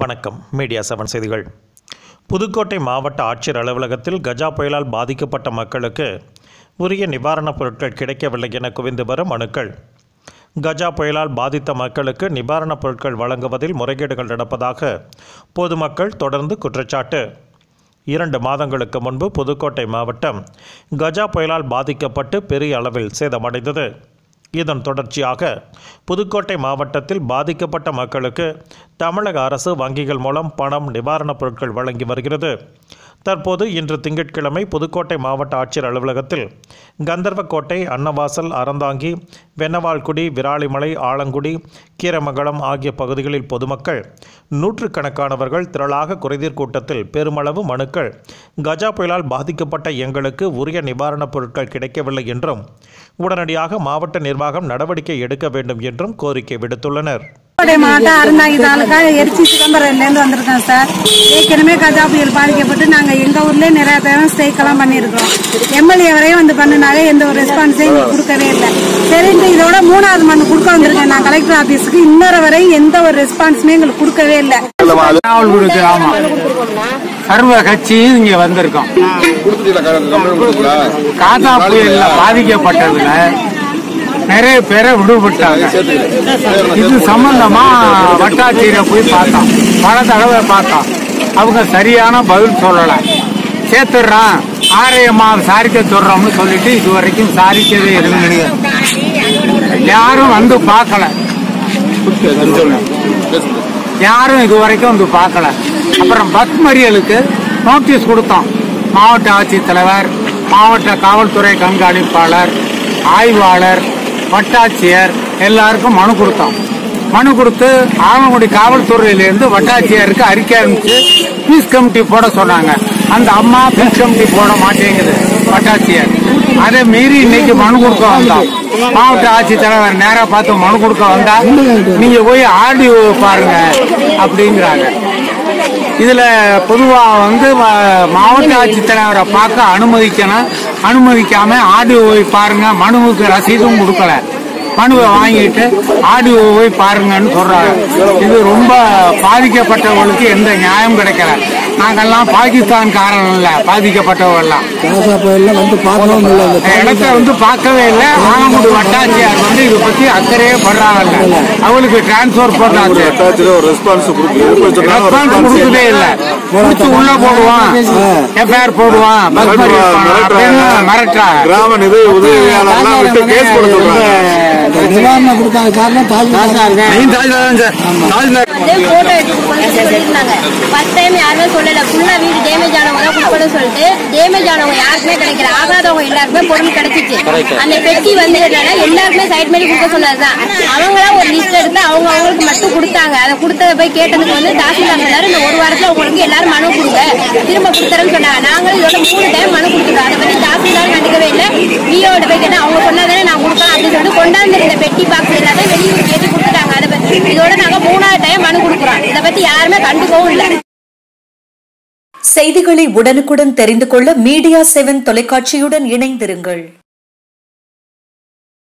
வணக்கம். Media seven செய்திகள். புதுக்கோட்டை மாவட்ட ஆட்சியர் அலுவலகத்தில் கஜா புயலால் பாதிக்கப்பட்ட மக்களுக்கு உரிய நிவாரணப் பொருட்கள் கிடைக்கவில்லை என குவிந்து வரும் மனுக்கள் கஜா புயலால் பாதித்த மக்களுக்கு நிவாரணப் பொருட்கள் வழங்குவதில் முறைகேடுகள் நடப்பதாக பொதுமக்கள் தொடர்ந்து குற்றச்சாட்டு. இரண்டு மாதங்களுக்கு முன்பு புதுக்கோட்டை மாவட்டம் கஜா புயலால் பாதிக்கப்பட்டு பெரிய அளவில் சேதமடைந்தது. இதன் தொடர்ச்சியாக புதுக்கோட்டை மாவட்டத்தில் பாதிக்கப்பட்ட மக்களுக்கு தமிழக அரசு வங்கிகள் மூலம் பணம் நிவாரணப் பொருட்கள் வழங்கி வருகிறது. தற்போது இன்று திங்கட்கிழமை புதுக்கோட்டை மாவட்ட ஆட்சியர் அலுவலகத்தில் கந்தர்வக்கோட்டை அன்னவாசல் அறந்தாங்கி வெண்ணவால்குடி விராலிமலை ஆலங்குடி கீரமங்கலம் ஆகிய பகுதிகளில் பொதுமக்கள் நூற்றுக்கணக்கானவர்கள் திரளாக குறைதீர் கூட்டத்தில் பெருமளவு மனுக்கள் கஜா புயலால் பாதிக்கப்பட்ட எங்களுக்கு உரிய நிவாரணப் பொருட்கள் கிடைக்கவில்லை என்றும் உடனடியாக மாவட்ட நிர்வாகம் நடவடிக்கை எடுக்க வேண்டும் என்றும் கோரிக்கை விடுத்துள்ளனர். மாவட்டம் அறந்தாங்கி தாலுக்கா எரிச்சி சிதம்பரம்லேருந்து வந்திருக்கோம் சார். ஏற்கனவே கஜா புயல் பாதிக்கப்பட்டு நாங்கள் எங்கள் ஊர்லேயே நிறைய பேரும் ஸ்ட்ரைக் எல்லாம் பண்ணியிருக்கிறோம். எம்எல்ஏ வரையும் வந்து பண்ணினாலே எந்த ஒரு ரெஸ்பான்ஸையும் எங்களுக்கு கொடுக்கவே இல்லை. சரின்ட்டு இதோட மூணாவது மனு கொடுக்க வந்திருக்கேன் நான் கலெக்டர் ஆஃபீஸுக்கு இன்னொரு வரையும் எந்த ஒரு ரெஸ்பான்ஸுமே எங்களுக்கு கொடுக்கவே இல்லை. சர்வ கட்சி இங்க வந்திருக்கோம். காசா புயல்ல பாதிக்கப்பட்டதுல நிறைய பேரை விடுபட்டாங்க. இது சம்பந்தமா வட்டாட்சியரை போய் பார்த்தோம். பல தடவை பார்த்தோம். அவங்க சரியான பதில் சொல்லலை. சேர்த்துடுறான் ஆரையம்மா சாரிக்க சொல்றோம்னு சொல்லிட்டு இது வரைக்கும் சாரிக்கவே எதுவும் கிடையாது யாரும் வந்து பார்க்கல. யாரும் இது வரைக்கும் வந்து பார்க்கல. அப்புறம் பஸ் மறியலுக்கு நோட்டீஸ் கொடுத்தோம். மாவட்ட ஆட்சித்தலைவர் மாவட்ட காவல்துறை கண்காணிப்பாளர் ஆய்வாளர் வட்டாட்சியர் எல்லாருக்கும் மனு கொடுத்தோம். மனு கொடுத்து ஆலங்குடி காவல்துறையிலிருந்து வட்டாட்சியருக்கு அறிக்கை அனுப்பிச்சு பீஸ் கமிட்டி போட சொன்னாங்க. அந்த அம்மா பீஸ் கமிட்டி போட மாட்டேங்குது வட்டாட்சியர். அதை மீறி இன்னைக்கு மனு கொடுக்க வந்தோம். மாவட்ட ஆட்சித்தலைவர் நேரா பார்த்து மனு கொடுக்க வந்தா நீங்க போய் ஆடியோ பாருங்க அப்படிங்கிறாங்க. இதில் பொதுவாக வந்து மாவட்ட ஆட்சித்தலைவரை பார்க்க அனுமதிக்கணும். அனுமதிக்காம ஆடியோ போய் பாருங்க மனுவுக்கு ரசீதும் கொடுக்கல. மனுவை வாங்கிட்டு ஆடியோ போய் பாருங்கன்னு சொல்றாங்க. இது ரொம்ப பாதிக்கப்பட்டவர்களுக்கு எந்த நியாயம் கிடைக்கல. நாங்கெல்லாம் பாகிஸ்தான்காரன் இல்ல அந்த இடத்த வந்து பார்க்கவே இல்லை. ஆலங்குடி வட்டாட்சியார் வந்து இதை பத்தி அக்கறையே படுறாங்கல்ல. அவங்களுக்கு டிரான்ஸ்பர் ஒரு ரெஸ்பான்ஸ் கொடுக்கவே இல்ல. கொடுத்து உள்ள போடுவான். எஃப்ஐஆர் போடுவான். பஸ் மறியல் பண்ணுவான் அப்படின்னு மிரட்டுறாங்க கிராம நிதி உதவியாளர்லாம் விட்டு கேஸ் போட சொல்றாங்க. இந்த நிவாரணம் கொடுக்காத காரணம் தாஜ் வந்து போட்டோ எடுத்து சொல்லியிருந்தாங்க. ஃபர்ஸ்ட் டைம் யாருமே சொல்லல. ஃபுல்லா வீடு டேமேஜ் ஆனவங்க தான் சொல்லிட்டு டேமேஜ் ஆனவங்க யாருக்குமே கிடைக்கல. ஆகாதவங்க எல்லாருக்குமே பொருள் கிடைச்சிச்சு. அந்த பெட்டி வந்து என்னன்னா எல்லாருக்குமே சைட் பண்ணி கொடுக்க சொன்னதுதான். அவங்களா ஒரு லிஸ்ட் எடுத்து அவங்க அவங்களுக்கு மட்டும் கொடுத்தாங்க. அதை கொடுத்தத போய் கேட்டதுக்கு வந்து தாசில்தார் இந்த ஒரு வாரத்துல உங்களுக்கு எல்லாரும் மனு கொடுங்க திரும்ப கொடுத்துறேன்னு சொன்னாங்க. நாங்களும் இதோட மூணு டைம் மனு கொடுத்துருக்கோம் அதை பற்றி தாசில்தார் கண்டுக்கவே இல்லை. விஓட போய் கேட்டால் அவங்க சொன்னாதானே நான் கொடுக்கலாம் அப்படின்னு சொல்லிட்டு கொண்டாந்துருந்த பெட்டி பாக்ஸ் எல்லாத்தையும் வெளியூர் கேட்டு கொடுத்துட்டாங்க. அதை பற்றி இதோட நாங்கள் மூணாவது டைம் மனு கொடுக்குறோம். இதை பற்றி யாருமே கண்டுக்கவும் இல்லை. செய்திகளை உடனுக்குடன் தெரிந்து கொள்ள மீடியா செவன் தொலைக்காட்சியுடன் இணைந்திருங்கள்.